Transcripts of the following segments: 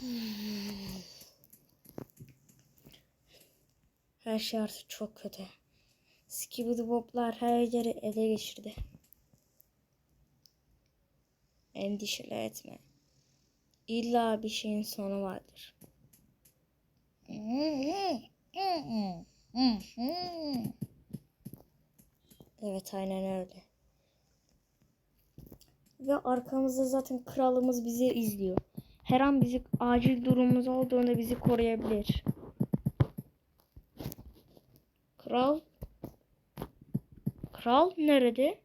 Her şey artık çok kötü. Skibidi Bob'lar her yeri ele geçirdi. Endişele etme. İlla bir şeyin sonu vardır. Evet aynen öyle. Ve arkamızda zaten kralımız bizi izliyor. Her an bizi acil durumumuz olduğunda bizi koruyabilir. Kral Kral nerede?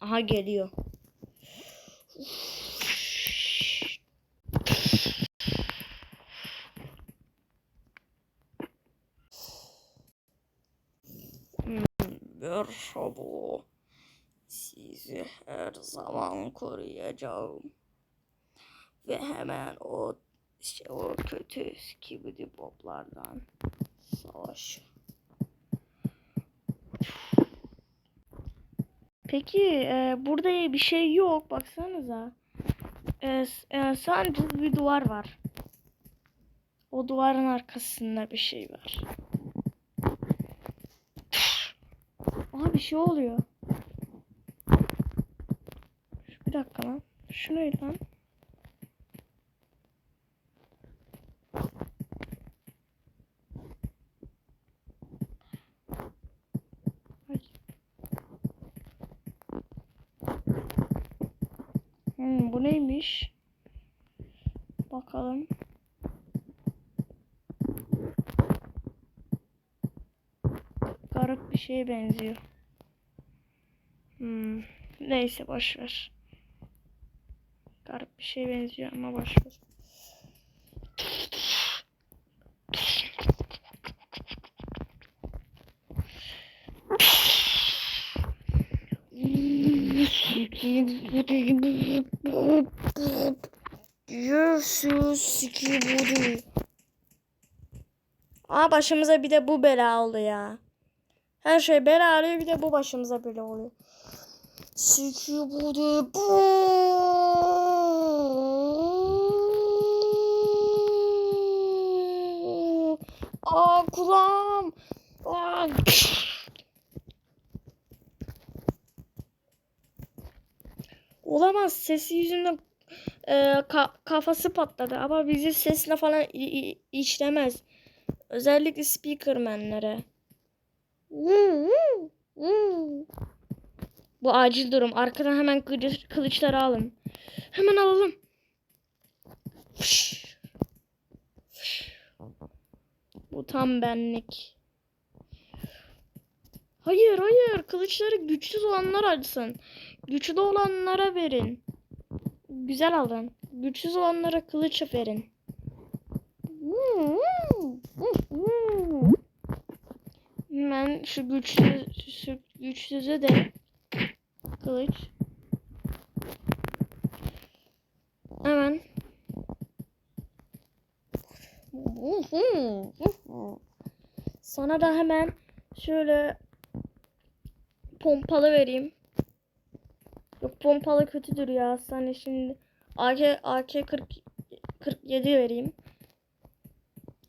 Aha geliyor. Merhaba. Sizi her zaman koruyacağım. Ve hemen o şey o kötü skibidi boblardan savaş. Peki e, burada bir şey yok baksanıza. E, e, sadece bir duvar var. O duvarın arkasında bir şey var. Aha bir şey oluyor. Bir dakika lan. Şu ne lan? Ay. Hmm, bu neymiş? Bakalım. Garip bir şeye benziyor. Hmm, neyse boş ver. Garip bir şeye benziyor ama boş ver. Aa başımıza bir de bu bela oldu ya. Her şey bela alıyor bir de bu başımıza bela oluyor. Sikibudi bu. Aa kulağım. Aa. Olamaz sesi yüzünden e, ka- kafası patladı ama bizi sesle falan işlemez. Özellikle speakermenlere. Bu acil durum. Arkadan hemen kılıç, kılıçları alın. Hemen alalım. Bu tam benlik. Hayır hayır. Kılıçları güçsüz olanlar açsın. Güçlü olanlara verin. Güzel alın. Güçsüz olanlara kılıç verin. Ben şu güçlü şu güçsüze de kılıç. Hemen. Sana da hemen şöyle pompalı vereyim. Yok pompalı kötüdür ya. Sana şimdi AK AK 40 47 vereyim.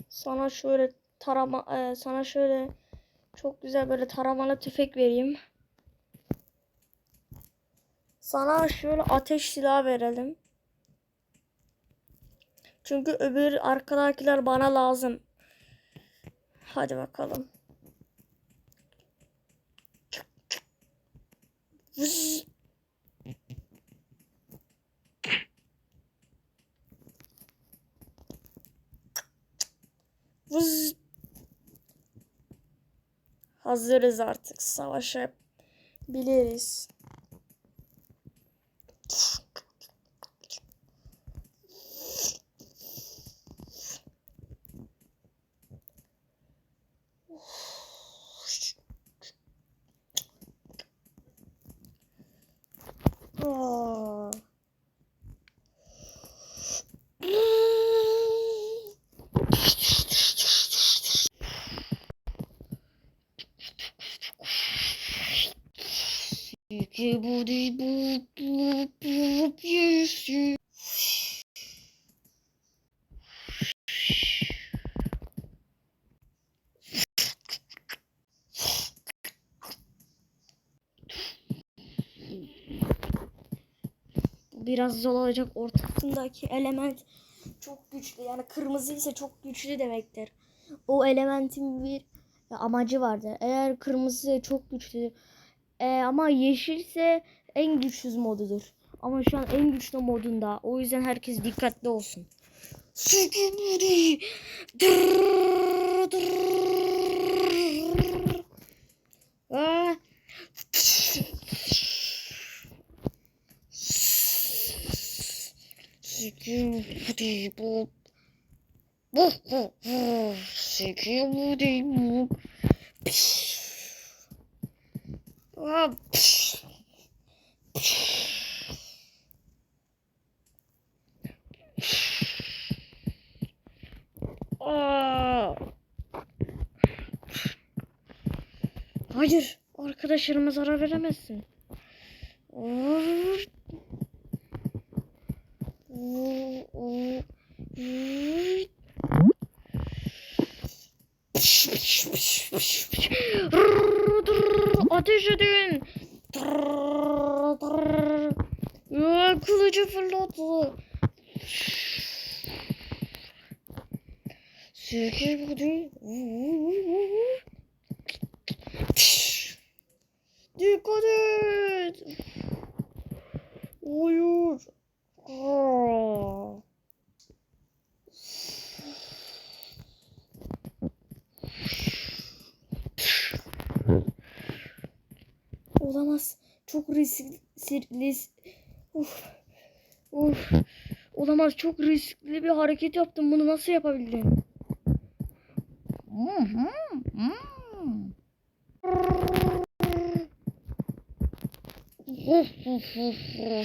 Sana şöyle tarama e, sana şöyle çok güzel böyle taramalı tüfek vereyim. Sana şöyle ateş silahı verelim. Çünkü öbür arkadakiler bana lazım. Hadi bakalım. Vız. Vız. Hazırız artık savaşa biliriz. Aa. İki budi bu bu bu yüzü. Biraz zor olacak. Ortasındaki element çok güçlü. Yani kırmızı ise çok güçlü demektir. O elementin bir amacı vardır. Eğer kırmızı çok güçlü e, ama yeşilse en güçsüz modudur. Ama şu an en güçlü modunda. O yüzden herkes dikkatli olsun. Sükuburi. Dırrrr, dırrrr. Aa. Sükuburi bu. Bu bu bu. Sükuburi bu. Aa, Aa. Hayır, arkadaşlarıma zarar veremezsin. Aa. Ateş edin. Kılıcı fırlattı. Sürgü bu değil. Dikkat et. Hayır. Aa. Olamaz. Çok riskli. Ris Uf. Uf. Olamaz. Çok riskli bir hareket yaptım. Bunu nasıl yapabildin?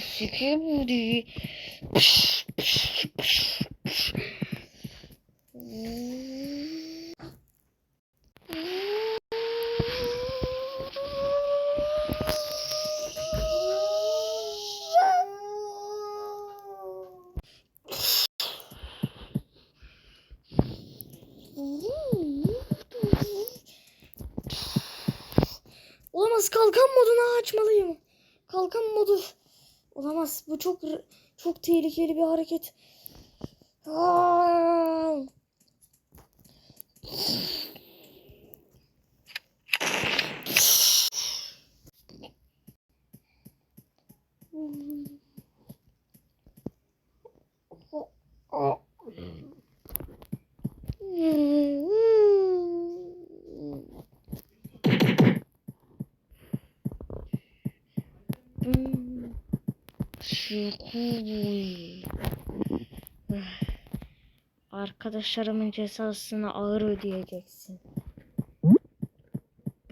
Sikimdi. Çok çok tehlikeli bir hareket. Aa! Hmm. Arkadaşlarımın cezasını ağır ödeyeceksin.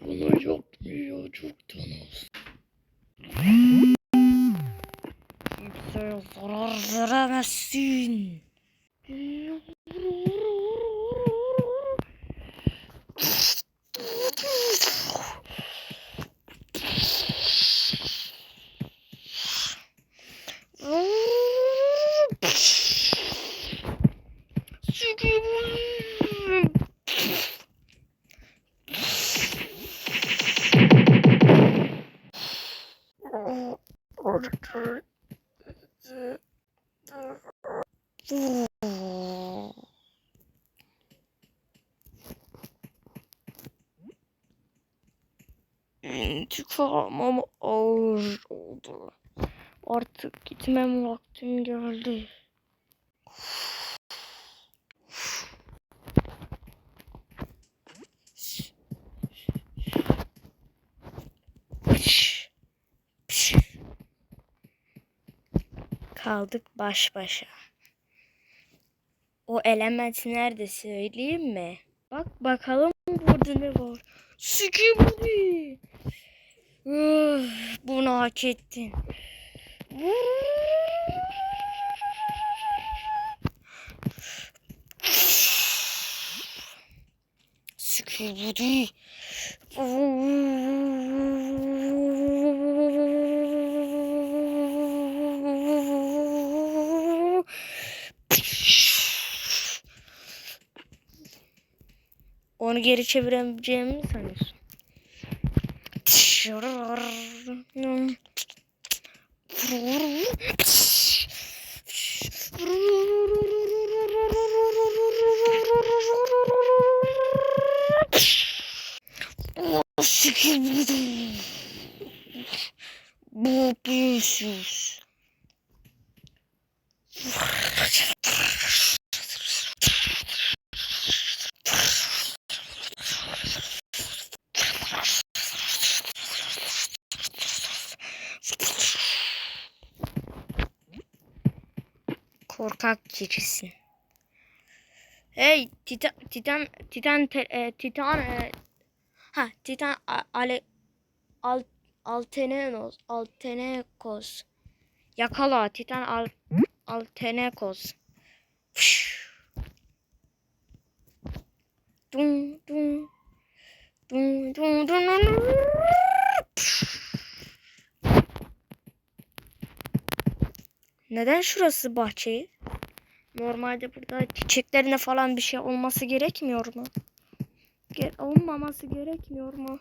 Bunu yapmıyor çoktan az. Kimseye zarar veremezsin. İntikamım ağır oldu. Artık gitmem vaktim geldi. Kaldık baş başa. O element nerede söyleyeyim mi? Bak bakalım burada ne var. Sikibudi. Üf, Bunu hak ettin. Sikibudi. Onu geri çevirebileceğimi mi sanıyorsun? Bu büyüsüz. Korkak keçisin. Hey Titan Titan Titan te- e, Titan e, ha Titan a- ale al Altenenos Altenekos yakala Titan al Altenekos Fış. Dun dun dun dun dun dun dun. Neden şurası bahçeyi? Normalde burada çiçeklerine falan bir şey olması gerekmiyor mu? Ge- olmaması gerekmiyor mu?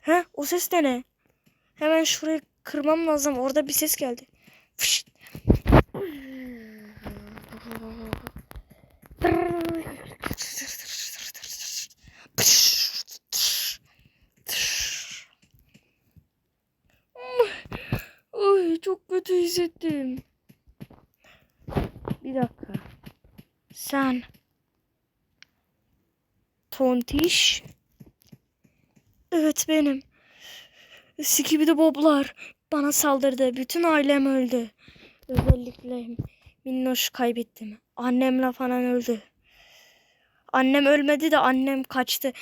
He, o ses de ne? Hemen şurayı kırmam lazım. Orada bir ses geldi. Fışt. Ay çok kötü hissettim. Bir dakika. Sen Tontiş. Evet benim. Skibidi Boblar bana saldırdı. Bütün ailem öldü. Özellikle Minnoş kaybettim. Annemle falan öldü. Annem ölmedi de annem kaçtı.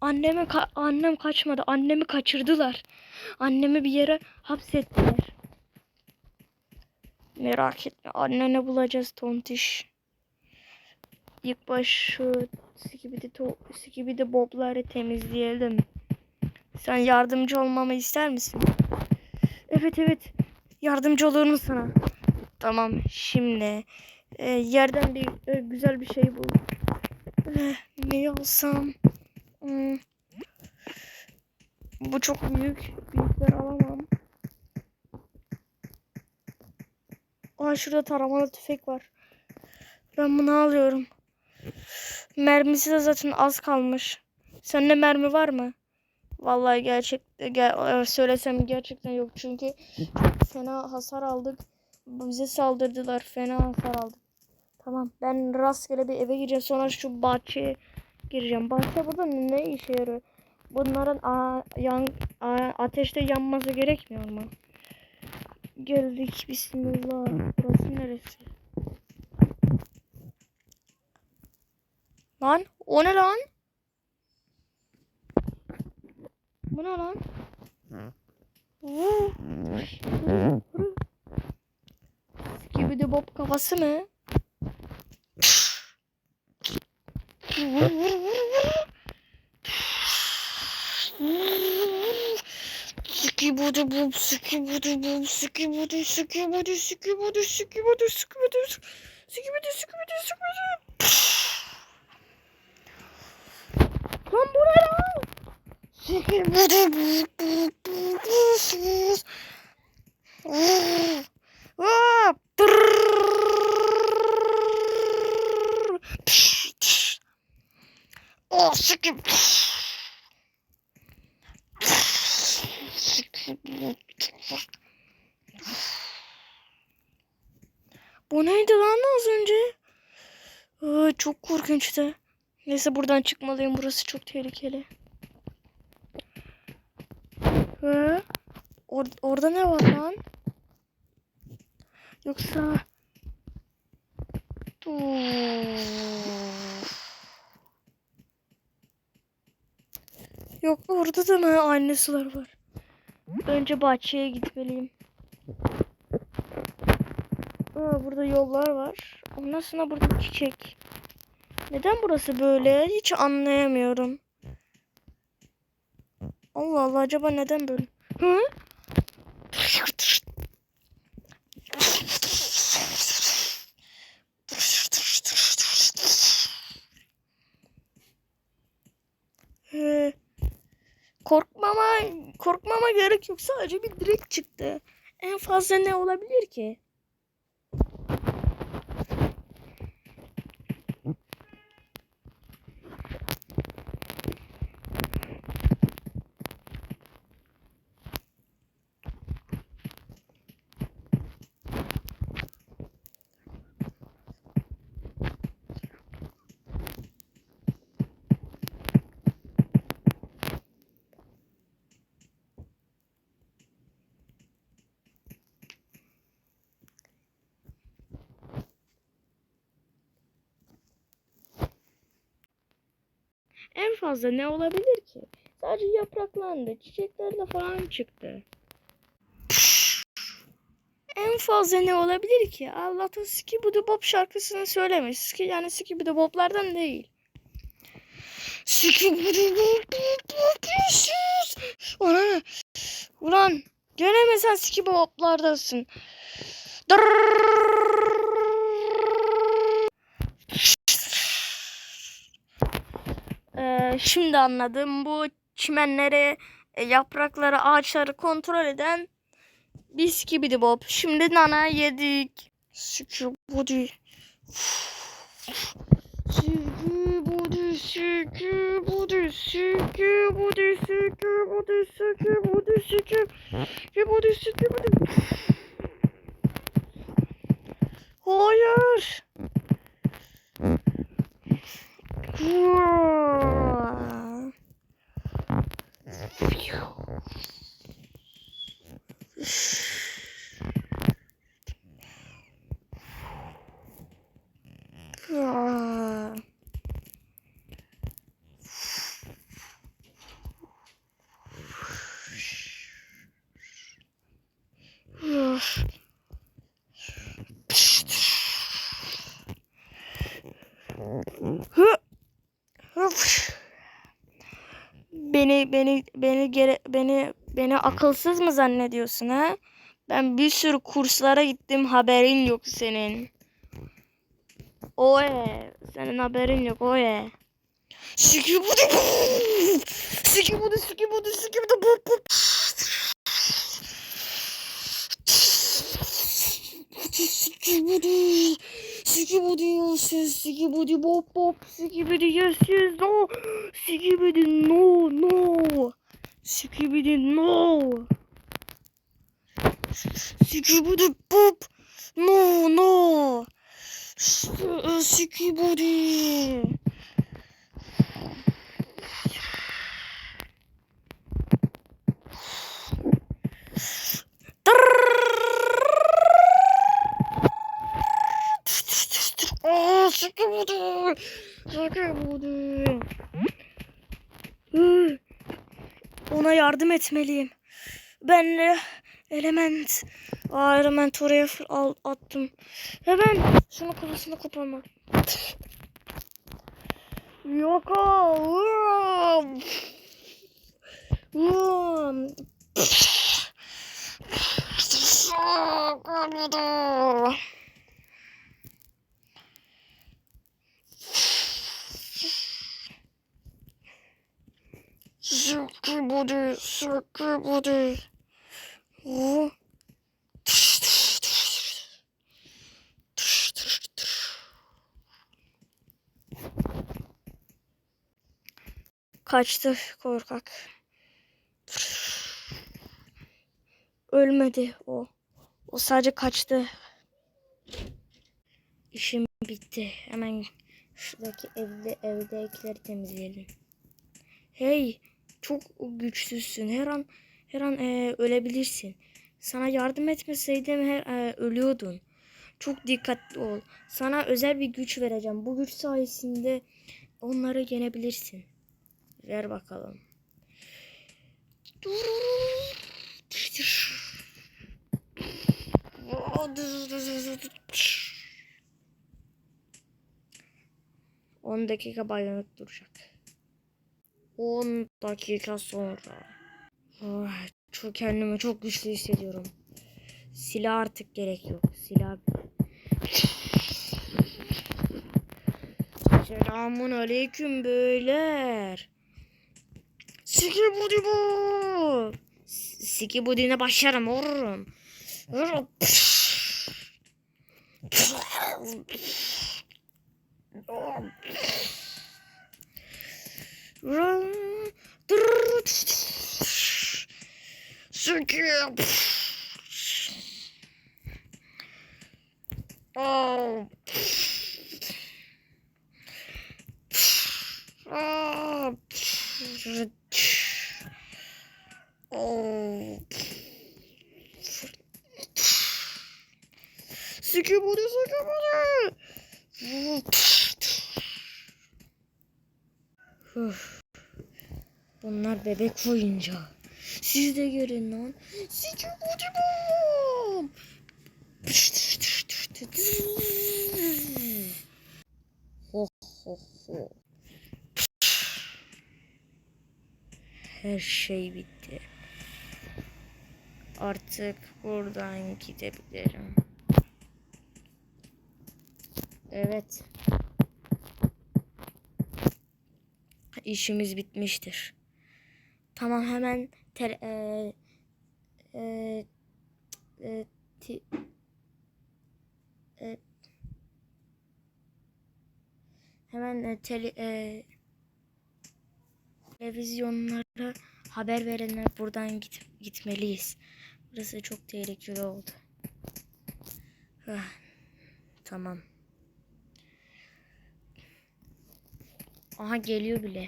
Anneme ka- annem kaçmadı. Annemi kaçırdılar. Annemi bir yere hapsettiler. Merak etme. Anneni bulacağız tontiş. İlk baş şu skibidi, to- skibidi bobları temizleyelim. Sen yardımcı olmamı ister misin? Evet evet. Yardımcı olurum sana. Tamam şimdi e, yerden bir e, güzel bir şey bul. Eh, ne alsam? Hmm. Bu çok büyük. Büyükler alamam. Aa şurada taramalı tüfek var. Ben bunu alıyorum. Mermisi de zaten az kalmış. Sende mermi var mı? Vallahi gerçek gel, söylesem gerçekten yok çünkü fena hasar aldık. Bize saldırdılar. Fena hasar aldık. Tamam ben rastgele bir eve gireceğim sonra şu bahçeye gireceğim. Bahçe burada ne işe yarıyor? Bunların a, yan, a, ateşte yanması gerekmiyor mu? Geldik bismillah. Burası neresi? Lan o ne lan? Bu ne lan? Gibi de bob kafası mı? Vur, vur, vur, vur. Skibidi bob, skibidi skibidi, skibidi, skibidi, skibidi, skibidi, skibidi, skibidi, skibidi. Lan bu ne lan? Oh, sikim. Bu neydi lan az önce? Ee, çok korkunçtu. Neyse buradan çıkmalıyım. Burası çok tehlikeli. Hı? Or orada ne var lan? Yoksa... Yok orada da mı aynı sular var? Önce bahçeye gitmeliyim. Aa, burada yollar var. Ondan sonra burada çiçek. Neden burası böyle? Hiç anlayamıyorum. Allah Allah acaba neden böyle? Hı? Ee, Korkmama korkmama gerek yok. Sadece bir direkt çıktı. En fazla ne olabilir ki? En fazla ne olabilir ki? Sadece yapraklandı. Çiçekler de falan çıktı. En fazla ne olabilir ki? Allah'tan Skibidi Bob şarkısını söylemiş. Ski, yani Skibidi Bob'lardan değil. Skibidi Bob sus. Ulan, ulan gene mi sen Skibidi Bob'lardasın? Ee, şimdi anladım. Bu çimenleri, e, yaprakları, ağaçları kontrol eden biz gibiydi Bob. Şimdi nana yedik. Skibidi. Skibidi, skibidi, skibidi, skibidi, skibidi, skibidi, skibidi. Hayır. Yeah. Beni beni beni gere, beni beni akılsız mı zannediyorsun ha? Ben bir sürü kurslara gittim haberin yok senin. Oye senin haberin yok oye. Sikibudi Sikibudi sikibudi sikibudi bu bu. Sikibudi Yes Sikibudi bop bop Sikibudi yes yes no. Sikibidi no no. Sikibidi no. Sikibidi boop no no. Sikibidi Aa, Sikibidi Sikibidi Hı. Ona yardım etmeliyim. Ben element element oraya al, attım. Hemen şunu kafasını koparmak. Yok o. Sıkı sıkı budu. Oo. Kaçtı korkak. Ölmedi o. O sadece kaçtı. İşim bitti. Hemen şuradaki evde evdekileri temizleyelim. Hey, çok güçsüzsün. Her an her an e, ölebilirsin. Sana yardım etmeseydim her e, ölüyordun. Çok dikkatli ol. Sana özel bir güç vereceğim. Bu güç sayesinde onları yenebilirsin. Ver bakalım. 10 dakika baylanıp duracak. 10 dakika sonra. Ay, çok kendimi çok güçlü hissediyorum. Silah artık gerek yok. Silah. Selamun aleyküm beyler. Siki budi bu. Siki budine başlarım vururum. Vururum. Siki. Oh. Oh. Oh. Budi siki budi. Üf. Bunlar bebek oyuncağı. Siz de görün lan. Ho ho ho. Her şey bitti. Artık buradan gidebilirim. Evet. İşimiz bitmiştir. Tamam hemen ter, e, e, e, ti- e, hemen e, tele, e, televizyonlara haber verenler buradan git, gitmeliyiz. Burası çok tehlikeli oldu. Ah, tamam. Aha geliyor bile.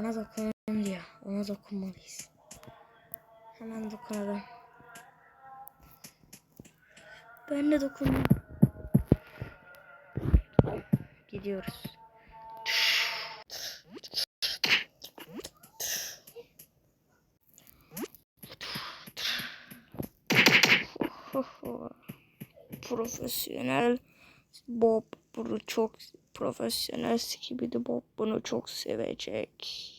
Bana dokunun diyor. Ona dokunmalıyız. Hemen dokunalım. Ben de dokundum. Gidiyoruz. Profesyonel Bob bunu çok profesyonel Skibidi Bob bunu çok sevecek.